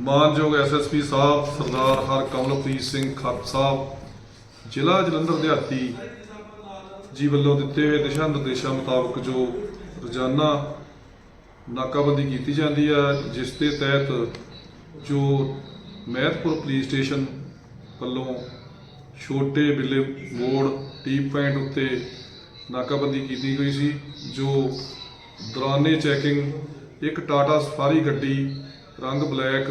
ਮਾਨਯੋਗ ਐਸਐਸਪੀ ਸਾਹਿਬ, ਸਰਦਾਰ ਹਰਕਮਲਪ੍ਰੀਤ ਸਿੰਘ ਖੱਪ ਸਾਹਿਬ, ਜ਼ਿਲ੍ਹਾ ਜਲੰਧਰ ਦਿਹਾਤੀ ਜੀ ਵੱਲੋਂ ਦਿੱਤੇ ਹੋਏ ਦਿਸ਼ਾ ਨਿਰਦੇਸ਼ਾਂ ਮੁਤਾਬਕ ਜੋ ਰੋਜ਼ਾਨਾ ਨਾਕਾਬੰਦੀ ਕੀਤੀ ਜਾਂਦੀ ਹੈ, ਜਿਸ ਦੇ ਤਹਿਤ ਜੋ ਮਹਿਤਪੁਰ ਪੁਲਿਸ ਸਟੇਸ਼ਨ ਵੱਲੋਂ ਛੋਟੇ ਬਿੱਲੇ ਮੋੜ ਟੀ ਪੁਆਇੰਟ ਉੱਤੇ ਨਾਕਾਬੰਦੀ ਕੀਤੀ ਗਈ ਸੀ, ਜੋ ਦੌਰਾਨੇ ਚੈਕਿੰਗ, ਇੱਕ ਟਾਟਾ ਸਫਾਰੀ ਗੱਡੀ ਰੰਗ ਬਲੈਕ,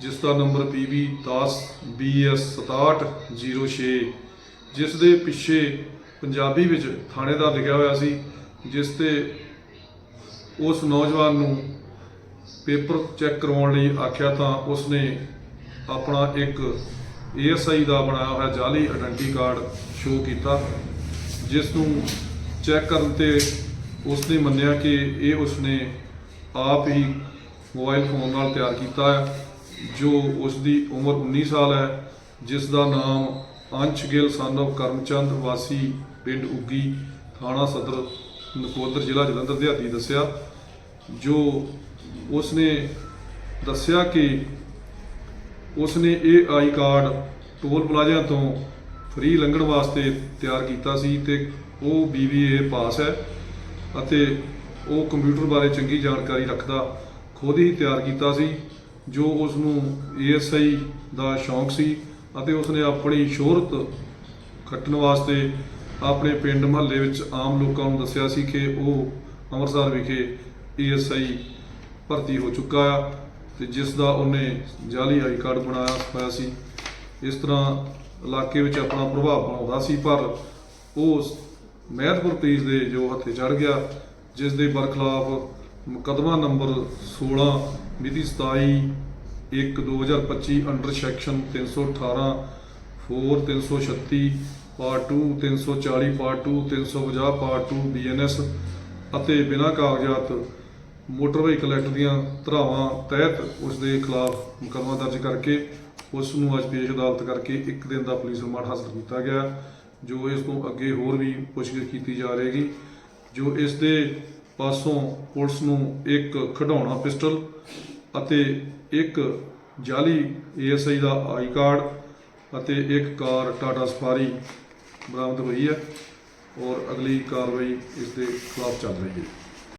ਜਿਸ ਦਾ ਨੰਬਰ PB 10 BS 6706 ਜਿਸ ਦੇ ਪਿੱਛੇ ਪੰਜਾਬੀ ਵਿੱਚ ਥਾਣੇਦਾਰ ਲਿਖਿਆ ਹੋਇਆ ਸੀ, ਜਿਸ ਤੇ ਉਸ ਨੌਜਵਾਨ ਨੂੰ ਪੇਪਰ ਚੈੱਕ ਕਰਵਾਉਣ ਲਈ ਆਖਿਆ ਤਾਂ ਉਸਨੇ ਆਪਣਾ ਇੱਕ ASI ਦਾ ਬਣਾਇਆ ਹੋਇਆ ਜਾਲੀ ਆਇਡੈਂਟੀ ਕਾਰਡ ਸ਼ੋਅ ਕੀਤਾ, ਜਿਸ ਨੂੰ ਚੈੱਕ ਕਰਨ ਤੇ ਉਸਨੇ ਮੰਨਿਆ ਕਿ ਇਹ ਉਸਨੇ ਆਪ ਹੀ ਮੋਬਾਈਲ ਫੋਨ ਨਾਲ ਤਿਆਰ ਕੀਤਾ ਹੈ ਜੋ ਉਸ ਦੀ ਉਮਰ 19 ਸਾਲ ਹੈ, ਜਿਸ ਦਾ ਨਾਮ ਅੰਸ਼ ਗਿੱਲ, son ਕਰਮਚੰਦ ਵਾਸੀ ਪਿੰਡ ਉੱਗੀ ਥਾਣਾ ਸਦਰ, ਨਕੋਦਰ ਜ਼ਿਲ੍ਹਾ ਜਲੰਧਰ ਦਿਹਾਤੀ ਦੱਸਿਆ। ਜੋ ਉਸਨੇ ਦੱਸਿਆ ਕਿ ਉਸਨੇ ਇਹ ਆਈ ਕਾਰਡ ਟੋਲ ਪਲਾਜ਼ਾ ਤੋਂ ਫ੍ਰੀ ਲੰਘਣ ਵਾਸਤੇ ਤਿਆਰ ਕੀਤਾ ਸੀ ਤੇ ਉਹ BBA ਪਾਸ ਹੈ ਅਤੇ ਉਹ ਕੰਪਿਊਟਰ ਬਾਰੇ ਚੰਗੀ ਜਾਣਕਾਰੀ ਰੱਖਦਾ ਖੁਦ ਹੀ ਤਿਆਰ ਕੀਤਾ ਸੀ, ਜੋ ਉਸ ਨੂੰ ASI ਦਾ ਸ਼ੌਂਕ ਸੀ ਅਤੇ ਉਸਨੇ ਆਪਣੀ ਸ਼ੋਹਰਤ ਖੱਟਣ ਵਾਸਤੇ ਆਪਣੇ ਪਿੰਡ ਮਹੱਲੇ ਵਿੱਚ ਆਮ ਲੋਕਾਂ ਨੂੰ ਦੱਸਿਆ ਸੀ ਕਿ ਉਹ ਅੰਮ੍ਰਿਤਸਰ ਵਿਖੇ ASI ਭਰਤੀ ਹੋ ਚੁੱਕਾ ਆ ਤੇ ਜਿਸ ਦਾ ਉਹਨੇ ਜਾਲੀ ਆਈ ਕਾਰਡ ਬਣਾਇਆ ਹੋਇਆ ਸੀ। ਇਸ ਤਰ੍ਹਾਂ ਇਲਾਕੇ ਵਿੱਚ ਆਪਣਾ ਪ੍ਰਭਾਵ ਬਣਾਉਂਦਾ ਸੀ, ਪਰ ਉਹ ਮਹਿਤਪੁਰ ਪੁਲਿਸ ਦੇ ਜੋ ਹੱਥੇ ਚੜ ਗਿਆ, ਜਿਸ ਦੇ ਬਰਖਲਾਫ ਮੁਕੱਦਮਾ ਨੰਬਰ 16 ਮਿਤੀ 27 1 2025 under section 318 4 336 part 2 340 part 2 350 part 2 BNS ਅਤੇ ਬਿਨਾਂ ਕਾਗਜ਼ਾਤ ਮੋਟਰ ਵਹੀਕਲ ਐਕਟ ਦੀਆਂ ਧਰਾਵਾਂ ਤਹਿਤ ਉਸ ਦੇ ਖਿਲਾਫ ਮੁਕੱਦਮਾ ਦਰਜ ਕਰਕੇ ਉਸ ਨੂੰ ਅੱਜ ਪੇਸ਼ ਅਦਾਲਤ ਕਰਕੇ ਇੱਕ ਦਿਨ ਦਾ ਪੁਲਿਸ ਰਿਮਾਂਡ ਹਾਸਲ ਕੀਤਾ ਗਿਆ, ਜੋ ਇਸ ਤੋਂ ਅੱਗੇ ਹੋਰ ਵੀ ਪੁੱਛਗਿੱਛ ਕੀਤੀ ਜਾ ਰਹੇਗੀ, ਜੋ ਇਸ ਦੇ ਪਾਸੋਂ ਪੁਲਿਸ ਨੂੰ ਇੱਕ ਖਿਡੌਣਾ ਪਿਸਟਲ ਅਤੇ ਇੱਕ ਜਾਲੀ ਏਐਸਆਈ ਦਾ ਆਈ ਕਾਰਡ ਅਤੇ ਇੱਕ ਕਾਰ ਟਾਟਾ ਸਫਾਰੀ ਬਰਾਮਦ ਹੋਈ ਹੈ ਔਰ ਅਗਲੀ ਕਾਰਵਾਈ ਇਸ ਦੇ ਖਿਲਾਫ ਚੱਲ ਰਹੀ ਹੈ।